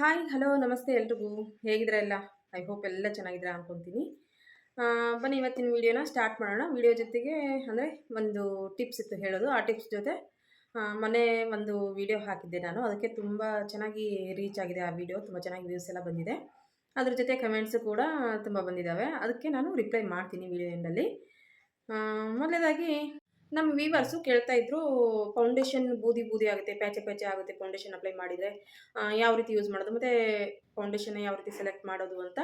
Hi hello ನಮಸ್ತೆ ಎಲ್ರಿಗೂ. ಹೇಗಿದ್ರೆ ಎಲ್ಲ? ಐ ಹೋಪ್ ಎಲ್ಲ ಚೆನ್ನಾಗಿದ್ರೆ ಅನ್ಕೊತೀನಿ. ಬನ್ನಿ, ಇವತ್ತಿನ ವಿಡಿಯೋನ ಸ್ಟಾರ್ಟ್ ಮಾಡೋಣ. ವೀಡಿಯೋ ಜೊತೆಗೆ, ಅಂದರೆ ಒಂದು ಟಿಪ್ಸ್ ಇತ್ತು ಹೇಳೋದು. ಆ ಟಿಪ್ಸ್ ಜೊತೆ ಮನೆ ಮೊನ್ನೆ ಒಂದು ವಿಡಿಯೋ ಹಾಕಿದ್ದೆ ನಾನು. ಅದಕ್ಕೆ ತುಂಬ ಚೆನ್ನಾಗಿ ರೀಚ್ ಆಗಿದೆ ಆ ವಿಡಿಯೋ ತುಂಬ ಚೆನ್ನಾಗಿ ವ್ಯೂಸ್ ಎಲ್ಲ ಬಂದಿದೆ. ಅದ್ರ ಜೊತೆ ಕಮೆಂಟ್ಸು ಕೂಡ ತುಂಬ ಬಂದಿದ್ದಾವೆ ಅದಕ್ಕೆ ನಾನು ರಿಪ್ಲೈ ಮಾಡ್ತೀನಿ ವೀಡಿಯೋ ಎಂಡಲ್ಲಿ ಮೊದಲೇದಾಗಿ ನಮ್ಮ ವೀವರ್ಸು ಕೇಳ್ತಾ ಇದ್ರು ಫೌಂಡೇಶನ್ ಬೂದಿ ಬೂದಿ ಆಗುತ್ತೆ, ಪ್ಯಾಚೆ ಪ್ಯಾಚೆ ಆಗುತ್ತೆ ಫೌಂಡೇಶನ್ ಅಪ್ಲೈ ಮಾಡಿದರೆ ಯಾವ ರೀತಿ ಯೂಸ್ ಮಾಡೋದು, ಮತ್ತು ಫೌಂಡೇಶನ್ ಯಾವ ರೀತಿ ಸೆಲೆಕ್ಟ್ ಮಾಡೋದು ಅಂತ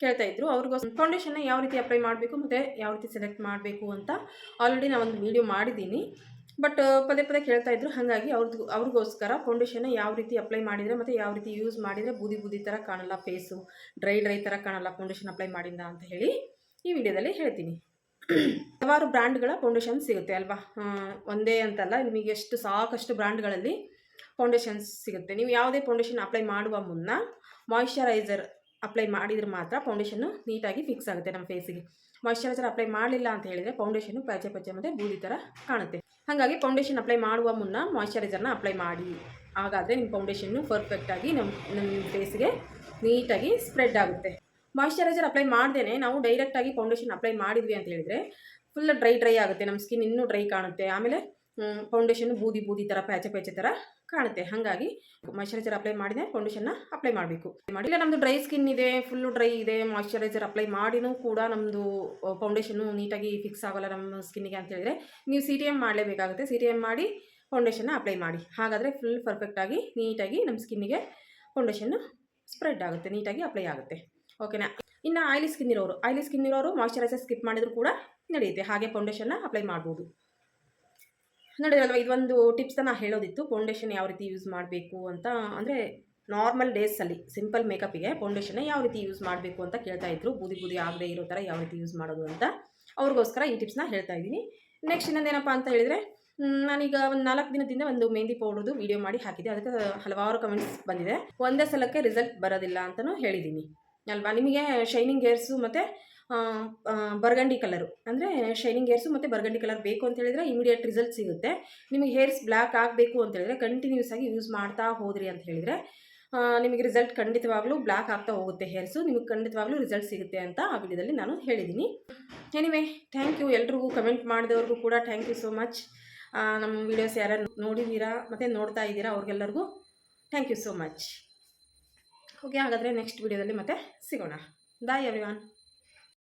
ಕೇಳ್ತಾ ಇದ್ರು. ಅವ್ರಿಗೋಸ್ಕರ ಫೌಂಡೇಶನ್ನ ಯಾವ ರೀತಿ ಅಪ್ಲೈ ಮಾಡಬೇಕು, ಮತ್ತು ಯಾವ ರೀತಿ ಸೆಲೆಕ್ಟ್ ಮಾಡಬೇಕು ಅಂತ ಆಲ್ರೆಡಿ ನಾನು ಒಂದು ವೀಡಿಯೋ ಮಾಡಿದ್ದೀನಿ ಬಟ್ ಪದೇ ಪದೇ ಕೇಳ್ತಾ ಇದ್ರು, ಹಾಗಾಗಿ ಅವ್ರದ್ದು ಅವ್ರಿಗೋಸ್ಕರ ಫೌಂಡೇಶನ್ನ ಯಾವ ರೀತಿ ಅಪ್ಲೈ ಮಾಡಿದರೆ, ಮತ್ತು ಯಾವ ರೀತಿ ಯೂಸ್ ಮಾಡಿದರೆ ಬೂದಿ ಬೂದಿ ಥರ ಕಾಣಲ್ಲ ಫೇಸು ಡ್ರೈ ಡ್ರೈ ಥರ ಕಾಣಲ್ಲ ಫೌಂಡೇಶನ್ ಅಪ್ಲೈ ಮಾಡಿಂದ ಅಂತ ಹೇಳಿ ಈ ವಿಡಿಯೋದಲ್ಲಿ ಹೇಳ್ತೀನಿ. ಹಲವಾರು ಬ್ರ್ಯಾಂಡ್ಗಳ ಫೌಂಡೇಶನ್ ಸಿಗುತ್ತೆ ಅಲ್ವಾ? ಒಂದೇ ಅಂತಲ್ಲ, ನಿಮಗೆ ಎಷ್ಟು ಸಾಕಷ್ಟು ಬ್ರ್ಯಾಂಡ್ಗಳಲ್ಲಿ ಫೌಂಡೇಶನ್ಸ್ ಸಿಗುತ್ತೆ. ನೀವು ಯಾವುದೇ ಫೌಂಡೇಶನ್ ಅಪ್ಲೈ ಮಾಡುವ ಮುನ್ನ ಮಾಯಿಶ್ಚರೈಸರ್ ಅಪ್ಲೈ ಮಾಡಿದ್ರೆ ಮಾತ್ರ ಫೌಂಡೇಶನ್ನು ನೀಟಾಗಿ ಫಿಕ್ಸ್ ಆಗುತ್ತೆ ನಮ್ಮ ಫೇಸಿಗೆ. ಮಾಯಿಶ್ಚರೈಸರ್ ಅಪ್ಲೈ ಮಾಡಲಿಲ್ಲ ಅಂತ ಹೇಳಿದರೆ ಫೌಂಡೇಶನ್ ಪಚ್ಚೆ ಪಚ್ಚೆ ಮತ್ತು ಬೂದಿ ಥರ ಕಾಣುತ್ತೆ. ಹಾಗಾಗಿ ಫೌಂಡೇಶನ್ ಅಪ್ಲೈ ಮಾಡುವ ಮುನ್ನ ಮಾಯಿಶ್ಚರೈಸರ್ನ ಅಪ್ಲೈ ಮಾಡಿ. ಹಾಗಾದರೆ ನಿಮ್ಮ ಫೌಂಡೇಶನ್ನು ಪರ್ಫೆಕ್ಟಾಗಿ ನಮ್ಮ ನಮ್ಮ ಫೇಸ್ಗೆ ನೀಟಾಗಿ ಸ್ಪ್ರೆಡ್ ಆಗುತ್ತೆ. ಮಾಯಿಶ್ಚರೈಸರ್ ಅಪ್ಲೈ ಮಾಡ್ದೇ ನಾವು ಡೈರೆಕ್ಟಾಗಿ ಫೌಂಡೇಶನ್ ಅಪ್ಲೈ ಮಾಡಿದ್ವಿ ಅಂತ ಹೇಳಿದ್ರೆ ಫುಲ್ ಡ್ರೈ ಡ್ರೈ ಆಗುತ್ತೆ. ನಮ್ಮ ಸ್ಕಿನ್ ಇನ್ನೂ ಡ್ರೈ ಕಾಣುತ್ತೆ. ಆಮೇಲೆ ಫೌಂಡೇಶನ್ ಬೂದಿ ಬೂದಿ ಥರ ಪ್ಯಾಚೆ ಪ್ಯಾಚೆ ಥರ ಕಾಣುತ್ತೆ. ಹಾಗಾಗಿ ಮಾಯಶ್ಚರೈಸರ್ ಅಪ್ಲೈ ಮಾಡಿದೆ ಫೌಂಡೇಶನ್ನ ಅಪ್ಲೈ ಮಾಡಬೇಕು. ಮಾಡಿಲ್ಲ ನಮ್ಮದು ಡ್ರೈ ಸ್ಕಿನ್ ಇದೆ ಫುಲ್ಲು ಡ್ರೈ ಇದೆ ಮಾಯಿಶ್ಚರೈಸರ್ ಅಪ್ಲೈ ಮಾಡಿನೂ ಕೂಡ ನಮ್ಮದು ಫೌಂಡೇಶನ್ನು ನೀಟಾಗಿ ಫಿಕ್ಸ್ ಆಗೋಲ್ಲ ನಮ್ಮ ಸ್ಕಿನ್ನಿಗೆ ಅಂತ ಹೇಳಿದರೆ ನೀವು ಸಿ ಟಿ ಎಂ ಮಾಡಲೇಬೇಕಾಗುತ್ತೆ. ಸಿ ಟಿ ಎಂ ಮಾಡಿ ಫೌಂಡೇಶನ್ನ ಅಪ್ಲೈ ಮಾಡಿ. ಹಾಗಾದರೆ ಫುಲ್ ಪರ್ಫೆಕ್ಟಾಗಿ ನೀಟಾಗಿ ನಮ್ಮ ಸ್ಕಿನ್ನಿಗೆ ಫೌಂಡೇಶನ್ನು ಸ್ಪ್ರೆಡ್ ಆಗುತ್ತೆ, ನೀಟಾಗಿ ಅಪ್ಲೈ ಆಗುತ್ತೆ. ಓಕೆನಾ ಇನ್ನು ಆಯಿಲಿ ಸ್ಕಿನ್ ಇರೋರು. ಆಯಿಲಿ ಸ್ಕಿನ್ ಇರೋರು ಮಾಯಿಶ್ಚರೈಸರ್ ಸ್ಕಿಪ್ ಮಾಡಿದ್ರು ಕೂಡ ನಡೆಯುತ್ತೆ. ಹಾಗೆ ಫೌಂಡೇಶನ್ನ ಅಪ್ಲೈ ಮಾಡ್ಬೋದು. ನೋಡಿರಲ್ವ ಇದೊಂದು ಟಿಪ್ಸ್ನ ನಾನು ಹೇಳೋದಿತ್ತು. ಫೌಂಡೇಶನ್ ಯಾವ ರೀತಿ ಯೂಸ್ ಮಾಡಬೇಕು ಅಂತ. ಅಂದರೆ ನಾರ್ಮಲ್ ಡೇಸಲ್ಲಿ ಸಿಂಪಲ್ ಮೇಕಪ್ಪಿಗೆ ಫೌಂಡೇಶನ್ನ ಯಾವ ರೀತಿ ಯೂಸ್ ಮಾಡಬೇಕು ಅಂತ ಕೇಳ್ತಾ ಇದ್ರು. ಬೂದಿ ಬೂದಿ ಆಗದೆ ಇರೋ ಥರ ಯಾವ ರೀತಿ ಯೂಸ್ ಮಾಡೋದು ಅಂತ. ಅವ್ರಿಗೋಸ್ಕರ ಈ ಟಿಪ್ಸ್ನ ಹೇಳ್ತಾ ಇದ್ದೀನಿ. ನೆಕ್ಸ್ಟ್ ಇನ್ನೊಂದೇನಪ್ಪ ಅಂತ ಹೇಳಿದರೆ ನಾನೀಗ ಒಂದು ನಾಲ್ಕು ದಿನದಿಂದ ಒಂದು ಮೆಹಂದಿ ಪೌಡ್ರದು ವಿಡಿಯೋ ಮಾಡಿ ಹಾಕಿದ್ದೆ. ಅದಕ್ಕೆ ಹಲವಾರು ಕಮೆಂಟ್ಸ್ ಬಂದಿದೆ. ಒಂದೇ ಸಲಕ್ಕೆ ರಿಸಲ್ಟ್ ಬರೋದಿಲ್ಲ ಅಂತಲೂ ಹೇಳಿದ್ದೀನಿ. ಅಲ್ವಾ? ನಿಮಗೆ ಶೈನಿಂಗ್ ಹೇರ್ಸು ಮತ್ತು ಬರ್ಗಂಡಿ ಕಲರು ಅಂದರೆ ಶೈನಿಂಗ್ ಹೇರ್ಸು ಮತ್ತು ಬರ್ಗಂಡಿ ಕಲರ್ ಬೇಕು ಅಂತ ಹೇಳಿದರೆ ಇಮಿಡಿಯೇಟ್ ರಿಸಲ್ಟ್ ಸಿಗುತ್ತೆ. ನಿಮಗೆ ಹೇರ್ಸ್ ಬ್ಲ್ಯಾಕ್ ಆಗಬೇಕು ಅಂತ ಹೇಳಿದರೆ ಕಂಟಿನ್ಯೂಸ್ ಆಗಿ ಯೂಸ್ ಮಾಡ್ತಾ ಹೋದ್ರಿ ಅಂತ ಹೇಳಿದರೆ ನಿಮಗೆ ರಿಸಲ್ಟ್ ಖಂಡಿತವಾಗ್ಲೂ ಬ್ಲ್ಯಾಕ್ ಆಗ್ತಾ ಹೋಗುತ್ತೆ ಹೇರ್ಸು ನಿಮಗೆ ಖಂಡಿತವಾಗ್ಲೂ ರಿಸಲ್ಟ್ ಸಿಗುತ್ತೆ ಅಂತ ಆ ವಿಡಿಯೋದಲ್ಲಿ ನಾನು ಹೇಳಿದ್ದೀನಿ. ಎನಿವೆ ಥ್ಯಾಂಕ್ ಯು ಎಲ್ರಿಗೂ ಕಮೆಂಟ್ ಮಾಡಿದವ್ರಿಗೂ ಕೂಡ ಥ್ಯಾಂಕ್ ಯು ಸೋ ಮಚ್ ನಮ್ಮ ವೀಡಿಯೋಸ್ ಯಾರು ನೋಡಿದ್ದೀರಾ ಮತ್ತು ನೋಡ್ತಾ ಇದ್ದೀರಾ ಅವ್ರಿಗೆಲ್ಲರಿಗೂ thank you so much okay ಹಾಗಾದರೆ ನೆಕ್ಸ್ಟ್ ವೀಡಿಯೋದಲ್ಲಿ ಮತ್ತೆ ಸಿಗೋಣ. ಬಾಯ್ ಎವ್ರಿವಾನ್